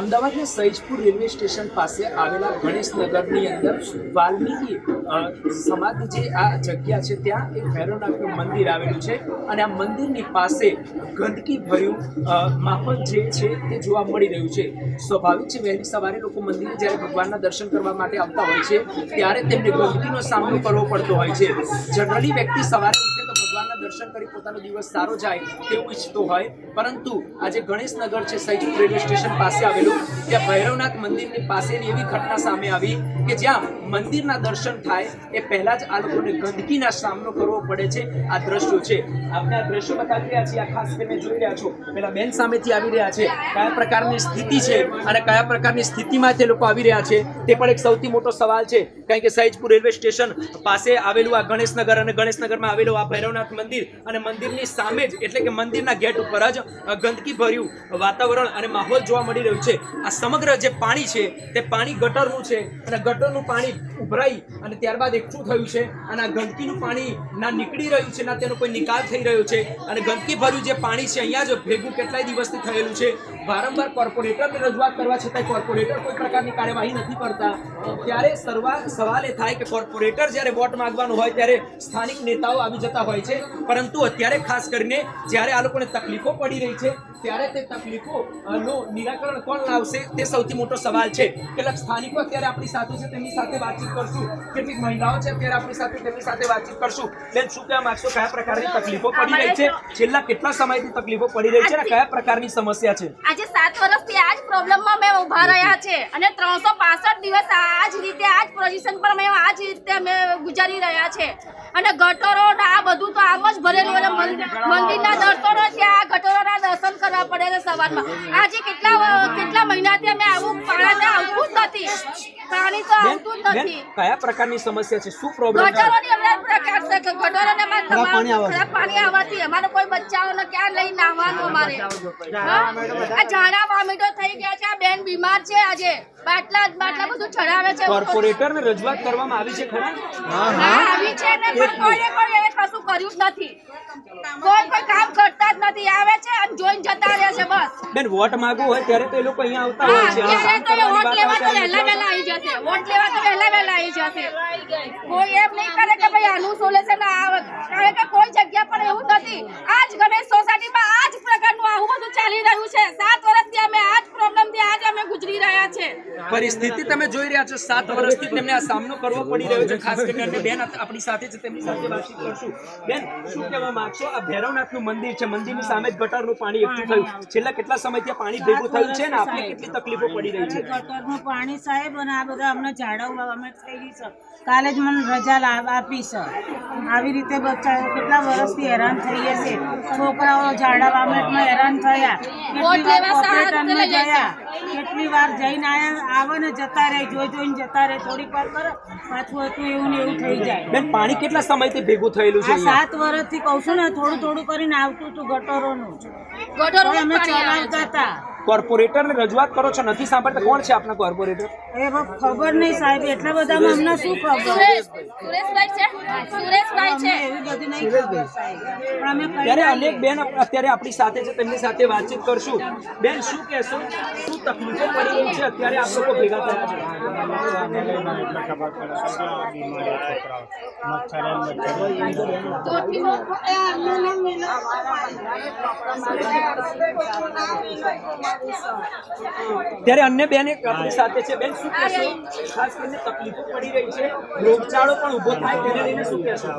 અમદાવાદના Saijpur railway station પાસે આવેલા ગણેશનગરની અંદર વાલ્મીકી સમાધિ જે આ જગ્યા છે, ત્યાં એક ભૈરવનાથનું મંદિર આવેલું છે અને આ મંદિરની પાસે ગંદકી ભર્યું માહોલ જે છે તે જોવા મળી રહ્યું છે. સ્વાભાવિક છે, વહેલી સવારે લોકો મંદિરે જ્યારે ભગવાનના દર્શન કરવા માટે આવતા હોય છે, ત્યારે તેમને ગંદકીનો સામનો કરવો પડતો હોય છે. જનરલી વ્યક્તિ સવારે દર્શન કરી પોતાનો દિવસ સારો જાય તેવું ઈચ્છતો હોય. પરંતુ આજે ગણેશનગર છે સૈજપુર રેલવે સ્ટેશન પાસે આવેલું, ત્યાં ભૈરવનાથ મંદિરની પાસેની એવી ઘટના સામે આવી કે જ્યાં મંદિરના દર્શન થાય એ પહેલા જ આ લોકોને ગંદકીના સામનો કરવો પડે છે. આ દ્રશ્યો છે. આપણે આ દ્રશ્યો બતાવી રહ્યા છીએ. આ ખાસ કરીને જોઈ રહ્યા છો. પેલા બેન સામેથી આવી રહ્યા છે. કયા પ્રકારની સ્થિતિ છે અને કયા પ્રકારની સ્થિતિમાં તે લોકો આવી રહ્યા છે, તે પણ એક સૌથી મોટો સવાલ છે. કારણ કે સૈજપુર રેલવે સ્ટેશન પાસે આવેલું આ ગણેશનગર અને ગણેશનગરમાં આવેલું આ ભૈરવનાથ મંદિર અને મંદિરની સામે જ, એટલે કે મંદિરના ગેટ ઉપર જ ગંદકી ભર્યું વાતાવરણ અને માહોલ જોવા મળી રહ્યું છે. આ સમગ્ર જે પાણી છે, તે પાણી ગટરનું છે અને ગટરનું પાણી ઉભરાઈ અને ત્યારબાદ એકઠું થયું છે અને આ ગંદકીનું પાણી ના નીકળી રહ્યું છે, ના તેનો કોઈ નિકાલ થઈ રહ્યો છે અને ગંદકી ભર્યું જે પાણી છે, અહીંયા જ ભેગું કેટલાય દિવસથી થયેલું છે. વારંવાર કોર્પોરેટરને રજૂઆત કરવા છતાંય કોર્પોરેટર કોઈ પ્રકારની કાર્યવાહી નથી કરતા. ત્યારે સર્વા, સવાલ એ થાય કે કોર્પોરેટર જ્યારે વોટ માંગવાનું હોય ત્યારે સ્થાનિક નેતાઓ આવી જતા હોય છે. પરંતુ અત્યારે ખાસ કરીને જ્યારે આ લોકોને તકલીફો પડી રહી છે ત્યારે તે તકલીફોનું નિરાકરણ કોણ લાવશે તે સૌથી મોટો સવાલ છે. કેટલાક સ્થાનિકો અત્યારે આપણી સાથે છે તેમની સાથે વાતચીત કરશું. કેટલીક મહિલાઓ છે અત્યારે આપણી સાથે તેમની સાથે વાતચીત કરશું. બેન શું કહેવા માંગશો? કયા પ્રકારની તકલીફો પડી રહી છે? છેલ્લા કેટલા સમયથી તકલીફો પડી રહી છે અને કયા પ્રકારની સમસ્યા છે? આજે સાત વર્ષથી આ જ પ્રોબ્લેમમાં મેં ઊભા રહ્યા છે અને ત્રણસો પાસઠ દિવસ આ જ રીતે આ જ પોઝિશન પર મેં આ જ રીતે અમે ગુજારી રહ્યા છે. અને ગટરો આ બધું તો આમ જ મંદિરના દર્શનો ત્યાં ગટરોના દર્શન કરવા પડે છે સવારમાં. આજે કેટલા કેટલા મહિનાથી અમે આવું પાણી આવતું જ નથી. પાણી તો આવતું જ નથી. કયા પ્રકારની સમસ્યા છે? શું પ્રોબ્લેમ છે? ગટરોની અમને પ્રકાર છે કે ગટરોને અમારે તમામ પાણી આવવાથી અમારે કોઈ બચ્ચાઓને ક્યાં લઈ નાહવાનું અમારે? આ ઝાડા વામિટો થઈ ગયા છે આ બેન બીમાર છે આજે. બાટલા બાટલા બધું ચડાવે છે. કોર્પોરેટરને રજૂઆત કરવામાં આવી છે ખરા? હા, આવી છે ને પણ કોઈએ કોઈ કશું કર્યું જ નથી. કોઈ કોઈ કામ કરતા જ નથી. આવે છે અને જોઈને જતા રહે છે બસ. બેન વોટ માંગવું હોય ત્યારે તો એ લોકો અહીંયા આવતા હોય છે. ત્યારે તો વોટ લેવા તો વહેલા વહેલા આવી જશે. વોટ લેવા તો વહેલા વહેલા આવી જશે. કોઈ એમ નહીં કરે કે આનું સોલ્યુશન આવે કારણ કે કોઈ જગ્યા પર એવું નથી આ જ ગણેશ સોસાયટીમાં આ જ પ્રકારનું આવું બધું ચાલી રહ્યું છે સાત વર્ષથી અમે આ જ પ્રોબ્લેમથી આજ અમે ગુજરી રહ્યા છે પરિસ્થિતિ તમે જોઈ રહ્યા છો સાત વર્ષથી તેમને આ સામનો કરવો પડી રહ્યો છે ખાસ કરીને અને બેન આપણી સાથે છે તેમની સાથે વાતચીત કરશું. બેન શું કહેવા માંગશો? આ ભૈરવનાથનું મંદિર છે મંદિરની સામે જ ગટરનું પાણી એકઠું થયું. છેલ્લા કેટલા સમયથી પાણી ભેગું થયું છે ને? આપને કેટલી તકલીફો પડી રહી છે? ગટરનું પાણી સાહેબ અને આ બધા અમને જાળવવા અમે થયેલી છે કાલે જ મને રજા આપી છે આવી રીતે બચ્ચા કેટલા વર્ષથી હેરાન થઈએ છે છોકરાઓ ઝાડા અમે હેરાન થયા. ગયા. કેટલી વાર જઈને આવ્યા આવે ને જતા રહે જોઈ જોઈને જતા રહે થોડીક વાર કરે પાછું હતું એવું ને એવું થઈ જાય. બેન પાણી કેટલા સમયથી ભેગું થયેલું છે સાત વર્ષથી કહું છું ને થોડું થોડું કરીને આવતું હતું ગટરોનું. ગટરો અમે ચલાવતા હતા. કોર્પોરેટરને રજૂઆત કરો છો? નથી સાંભળતા. કોણ છે આપના કોર્પોરેટર? એ ખબર નહીં સાહેબ એટલા બધામાં અમને શું ખબર? ત્યારે અનેક બેન અત્યારે આપણી સાથે છે તેમની સાથે વાતચીત કરશું. બેન શું કહેશો? શું તકલીફો પડી રહી છે? અત્યારે આપ લોકો ભેગા થયા છે. ત્યારે અન્ય બેન એક આપણી સાથે છે. બેન શું કહેશો? ખાસ કરીને તકલીફો પડી રહી છે. રોગચાળો પણ ઊભો થાય તેને લઈને શું કહેશો?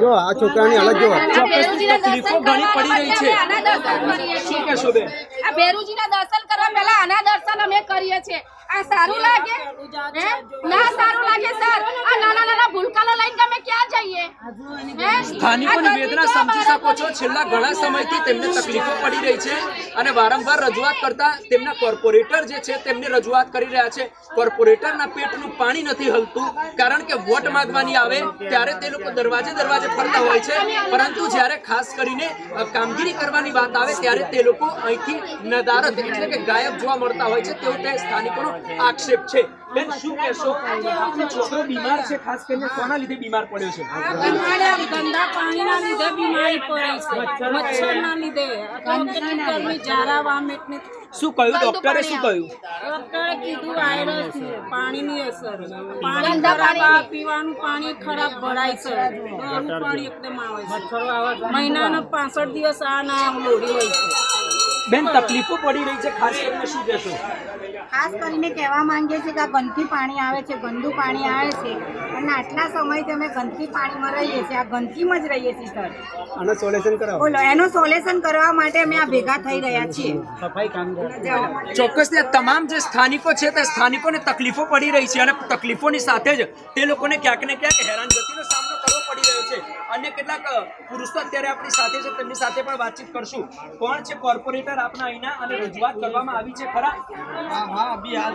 જો આ છોકરાની હાલત જો. તકલીફો ઘણી પડી રહી છે. શું કહેશો બેન? આ ભેરુજીના દર્શન કરવા પહેલા આના દર્શન અમે કરીએ છીએ. આ સારું લાગે? હે? ના સારું લાગે સર. આ નાના નાના ભૂલકાઓ લઈને તમે ક્યાં જઈએ? સ્થાનિકોની વેદના સમજી શકો છો? છેલ્લા ઘણા સમયથી તેમને તકલીફો પડી રહી છે અને વારંવાર રજૂઆત કરતા તેમના કોર્પોરેટર જે છે તેમને રજૂઆત કરી રહ્યા છે. કોર્પોરેટરના પેટનું પાણી નથી હલતું કારણ કે વોટ માંગવાની આવે ત્યારે તે લોકો દરવાજે દરવાજે ફરતા હોય છે. પરંતુ જ્યારે ખાસ કરીને કામગીરી કરવાની વાત આવે ત્યારે તે લોકો અહીંથી નદારત એટલે કે ગાયબ જોવા મળતા હોય છે. તેવું તે સ્થાનિકોનો આક્ષેપ છે. બેન શું કહેશો? આપનો છોકરો બીમાર છે ખાસ કરીને કોના લીધે બીમાર પડ્યો છે? ગંદા પાણીના લીધે બીમારી પડે છે. મચ્છરના લીધે. ગરમી ઝાડા વામેટની શું કહ્યું ડોક્ટરે શું કહ્યું? ડોક્ટરે કીધું વાયરસ પાણીની અસર. પાણી ખરાબ પીવાનું પાણી ખરાબ ભરાય છે. પાણી એકદમ આવે છે. મહિનાના પાસઠ દિવસ આ ના લોડી હોય છે. બેન તકલીફો પડી રહી છે ખાસ કરીને શું કહેશો? ખાસ કરીને કહેવા માંગીએ છીએ કે આ ગંદકી પાણી આવે છે ગંદુ પાણી આવે છે. અને આટલા સમયથી અમે ગંદકી પાણીમાં રહીએ છીએ આ ગંદકીમાં જ રહીએ છીએ સર. આનો સોલ્યુશન કરાવો. બોલો એનું સોલ્યુશન કરવા માટે અમે આ ભેગા થઈ રહ્યા છીએ. સફાઈ કામદાર ચોક્કસ ને તમામ જે સ્થાનિકો છે તે સ્થાનિકોને તકલીફો પડી રહી છે અને તકલીફોની સાથે જ તે લોકોને ક્યાંક ને ક્યાંક હેરાનગતિનો સામનો કરવો પડી રહ્યો છે. અન્ય કેટલાક પુરુષો અત્યારે આપણી સાથે છે તેમની સાથે પણ વાતચીત કરશું. કોણ છે કોર્પોરેટર આપના અહીંના અને રજૂઆત કરવામાં આવી છે ખરા? હા હા અભી હાલ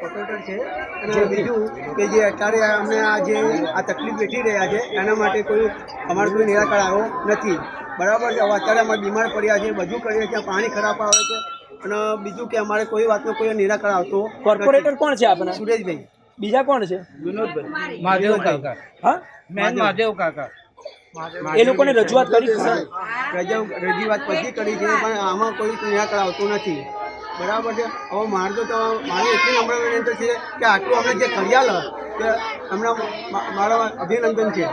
કોર્પોરેટર છે. અને બીજું કે જે અત્યારે અમને આ જે આ તકલીફ વેઠી રહ્યા છે એના માટે કોઈ અમારે કોઈ નિરાકરણ આવ્યો નથી. બરાબર છે અત્યારે અમે બીમાર પડ્યા છે બધું કરીએ છીએ પાણી ખરાબ આવે છે. અને બીજું કે અમારે કોઈ વાતનો કોઈ નિરાકરણ આવતો કોર્પોરેટર કોણ છે આપણા? સુરેશભાઈ. બીજા કોણ છે? વિનોદભાઈ. મહાદેવ કાકા. હા? મેન મહાદેવ. કાકા. એ લોકોને રજૂઆત કરી છે રજૂઆત પછી કરી છે પણ આમાં કોઈ ત્યાં આવતું નથી. બરાબર છે? હવે મારે તો મારે એટલી નમ્ર વિનંતી છે કે આટલું અમે જે કર્યાલ કે હમણાં મા- મારા અભિનંદન છે.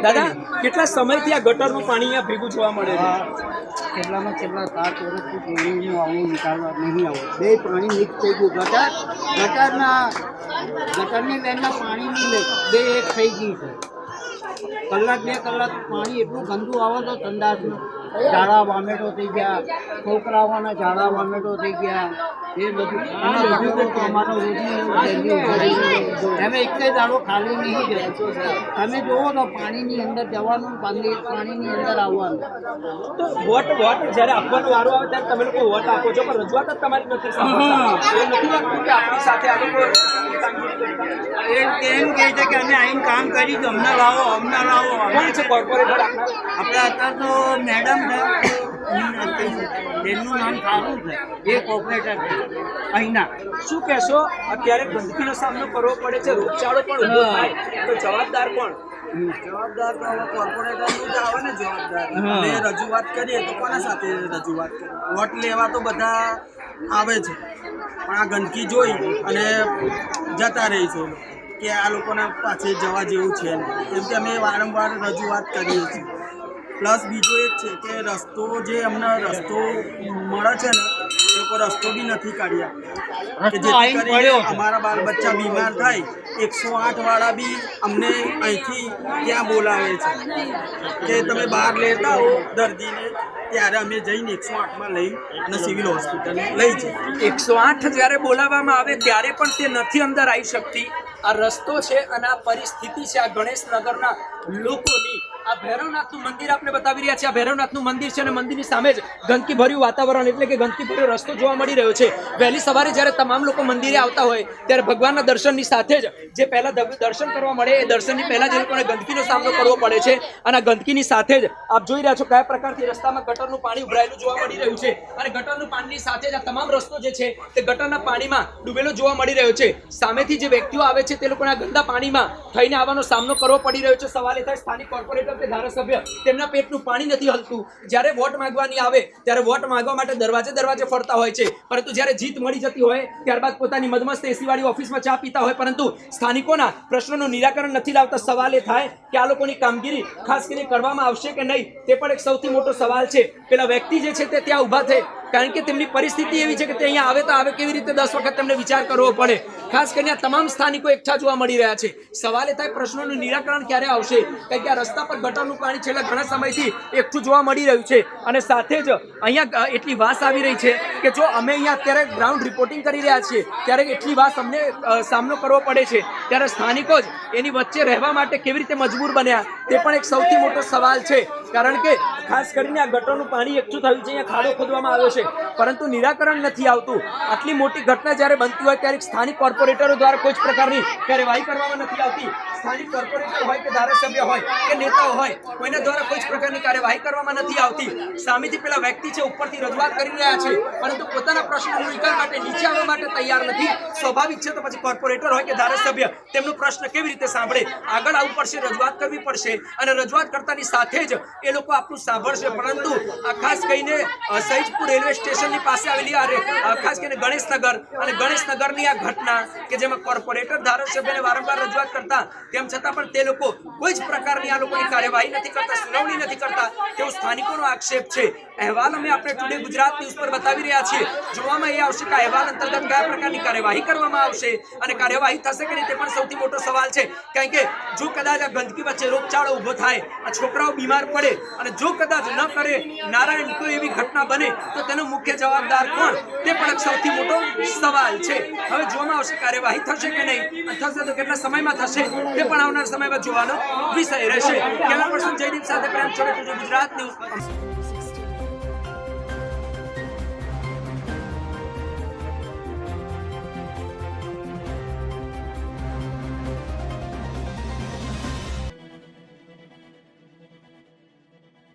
દાદા કેટલા સમયથી આ ગટરનું પાણી અહીંયા ભેગું જોવા મળે છે? કેટલામાં કેટલા સાત વર્ષથી પાણીનું આવું નીકાળવા નહીં આવું. બે પાણી મિક્સ થઈ ગયું. ગટર ગટરના ગટરની લાઈનમાં પાણીની લે- બે એક થઈ ગઈ છે. કલાક બે કલાક પાણી એટલું ગંદુ આવે તો સંડાસનું ઝાડા વામેટો થઈ ગયા. છોકરાઓના ઝાડા વામેટો થઈ ગયા. એ બધું અમારો રોજની રહી તમે એક દાડો ખાલી નહીં જાય તમે જુઓ તો પાણીની અંદર જવાનું પાણી પાણીની અંદર આવવાનું. તો વોટ વોટ જ્યારે આપવાનો વારો આવે ત્યારે તમે લોકો વોટ આપો છો પણ રજૂઆત જ તમારી નથી નથી લાગતું કે આપણી સાથે આ લોકો એમ કહે છે કે અમે આવીને કામ કરી તો અમને લાવો અમને લાવો. કોણ છે કોર્પોરેટર આપના આપણે અત્યારે તો મેડમ છે. એમનું નામ સારું છે. એ કોર્પોરેટર છે. અહીંના. શું કહેશો? અત્યારે ગંદકીનો સામનો કરવો પડે છે. રોગચાળો પણ ઊભો થાય. તો જવાબદાર કોણ? જવાબદાર તો હવે કોર્પોરેટરનું જ આવે ને જવાબદાર. અને રજૂઆત કરીએ તો કોના સાથે રજૂઆત કરીએ? વોટ લેવા તો બધા આવે છે. પણ આ ગંદકી જોઈ અને જતા રહી છે. કે આ લોકોના પાસે જવા જેવું છે કેમ કે અમે વારંવાર રજૂઆત કરીએ છીએ. પ્લસ બીજું એક છે કે રસ્તો જે અમને રસ્તો મળે છે ને એ લોકો રસ્તો બી નથી કાઢી આપતા અમારા બાળ બચ્ચા બીમાર થાય એકસો આઠ વાળા બી અમને અહીંથી ત્યાં બોલાવે છે. કે તમે બહાર લેતા હો દર્દીને ત્યારે અમે જઈને એકસો આઠમાં લઈ અને સિવિલ હોસ્પિટલે લઈ જઈએ. એકસો આઠ જ્યારે બોલાવવામાં આવે ત્યારે પણ તે નથી અંદર આવી શકતી. આ રસ્તો છે અને આ પરિસ્થિતિ છે આ ગણેશનગરના લોકોની. આ ભૈરવનાથનું મંદિર આપણે બતાવી રહ્યા છે આ ભૈરવનાથનું મંદિર છે અને મંદિરની સામે જ ગંદકી ભર્યું વાતાવરણ એટલે કે ગંદકી ભર્યો રસ્તો જોવા મળી રહ્યો છે. વહેલી સવારે જ્યારે તમામ લોકો મંદિરે આવતા હોય, ત્યારે ભગવાનના દર્શનની સાથે જ જે પહેલા દર્શન કરવા મળે, એ દર્શનની પહેલા જ લોકોને ગંદકીનો સામનો કરવો પડે છે અને આ ગંદકીની સાથે જ આપ જોઈ રહ્યા છો કયા પ્રકારથી રસ્તામાં ગટરનું પાણી ઉભરાયેલું જોવા મળી રહ્યું છે અને ગટરનું પાણીની સાથે જ આ તમામ રસ્તો જે છે, તે ગટરના પાણીમાં ડૂબેલો જોવા મળી રહ્યો છે. સામેથી જે વ્યક્તિઓ આવે છે, તે લોકોને આ ગંદા પાણીમાં થઈને આવવાનો સામનો કરવો પડી રહ્યો છે. સવાલ એ થાય, સ્થાનિક કોર્પોરેટર કે ધારાસભ્ય તેમના પેટનું પાણી નથી હલતું. જ્યારે વોટ માંગવાની આવે, ત્યારે વોટ માંગવા માટે દરવાજે દરવાજે ફરતા હોય છે. પરંતુ જ્યારે જીત મળી જતી હોય, ત્યારબાદ પોતાની મદમસ્ત એસીવાળી ઓફિસમાં ચા પીતા હોય. પરંતુ સ્થાનિકોના પ્રશ્નોનું નિરાકરણ નથી લાવતા સવાલ એ થાય કે આ લોકોની કામગીરી ખાસ કરીને કરવામાં આવશે કે નહીં, તે પણ એક સૌથી મોટો સવાલ છે. પેલા વ્યક્તિ જે છે તે ત્યાં ઊભા થઈ કારણ કે તેમની પરિસ્થિતિ એવી છે કે તે અહીંયા આવે તો આવે કેવી રીતે દસ વખત તેમને વિચાર કરવો પડે? ખાસ કરીને આ તમામ સ્થાનિકો એકઠા જોવા મળી રહ્યા છે. સવાલ થાય, પ્રશ્નોનું નિરાકરણ ક્યારે આવશે? કારણ કે આ રસ્તા પર ગટરનું પાણી છેલ્લા ઘણા સમયથી એકઠું જોવા મળી રહ્યું છે. અને સાથે જ અહીંયા એટલી વાસ આવી રહી છે કે જો અમે અહીંયા અત્યારે ગ્રાઉન્ડ રિપોર્ટિંગ કરી રહ્યા છીએ, ત્યારે એટલી વાસ અમને સામનો કરવો પડે છે. ત્યારે સ્થાનિકો જ એની વચ્ચે રહેવા માટે કેવી રીતે મજબૂર બન્યા તે પણ એક સૌથી મોટો સવાલ છે. કારણ કે ખાસ કરીને આ ગટરનું પાણી એકઠું થયું છે, અહીંયા ખાડો ખોદવામાં આવ્યો છે. પરંતુ નિરાકરણ નથી આવતું. આટલી મોટી ઘટના જ્યારે બનતી હોય ત્યારે સ્થાનિક કોર્પોરેટરો દ્વારા કોઈ જ પ્રકારની કાર્યવાહી કરવામાં નથી આવતી. સ્થાનિક કોર્પોરેટર હોય કે ધારાસભ્ય હોય કે નેતાઓ હોય, કોઈના દ્વારા કોઈ જ પ્રકારની કાર્યવાહી કરવામાં નથી આવતી. સામેથી પેલા વ્યક્તિ છે, ઉપરથી રજૂઆત કરી રહ્યા છે, પરંતુ પોતાના પ્રશ્નનો નિકાલ માટે નીચે આવવા માટે તૈયાર નથી. સ્વાભાવિક છે તો પછી કોર્પોરેટર હોય કે ધારાસભ્ય, તેમનો પ્રશ્ન કેવી રીતે સાંભળે? આગળ આવવું પડશે, રજૂઆત કરવી પડશે, અને રજૂઆત કરતાની સાથે જ એ લોકો આપણું સાંભળશે. પરંતુ આ ખાસ કહીને સૈજપુર રેલવે સ્ટેશનની પાસે આવેલી આ ખાસ કરીને ગણેશનગર, અને ગણેશનગરની આ ઘટના કે જેમાં કોર્પોરેટર ધારાસભ્યને વારંવાર રજૂઆત કરતા તેમ છતાં પણ તે લોકો કોઈ જ પ્રકારની આ લોકોની કાર્યવાહી નથી કરતા, સુનાવણી નથી કરતા. તેવો સ્થાનિકોનો આક્ષેપ છે. અહેવાલ અમે આપણે ટુડે ગુજરાત ન્યૂઝ પર બતાવી રહ્યા છીએ. જોવામાં એ આવશે કે અહેવાલ અંતર્ગત કયા પ્રકારની કાર્યવાહી કરવામાં આવશે અને કાર્યવાહી થશે કે નહીં તે પણ સૌથી મોટો સવાલ છે. કારણ કે જો કદાચ આ ગંદકી વચ્ચે રોગચાળો ઊભો થાય, આ છોકરાઓ બીમાર પડે અને જો કદાચ ન કરે, નારાયણ કોઈ એવી ઘટના બને, તો તેનો મુખ્ય જવાબદાર કોણ? તે પણ સૌથી મોટો સવાલ છે. હવે જોવામાં આવશે કાર્યવાહી થશે કે નહીં? થશે તો કેટલા સમયમાં થશે? તે પણ આવનાર સમયમાં જોવાનો વિષય રહેશે. કેમેરા પર્સન જયદીપ સાથે પ્રેમ છોડે ગુજરાત ન્યૂઝ.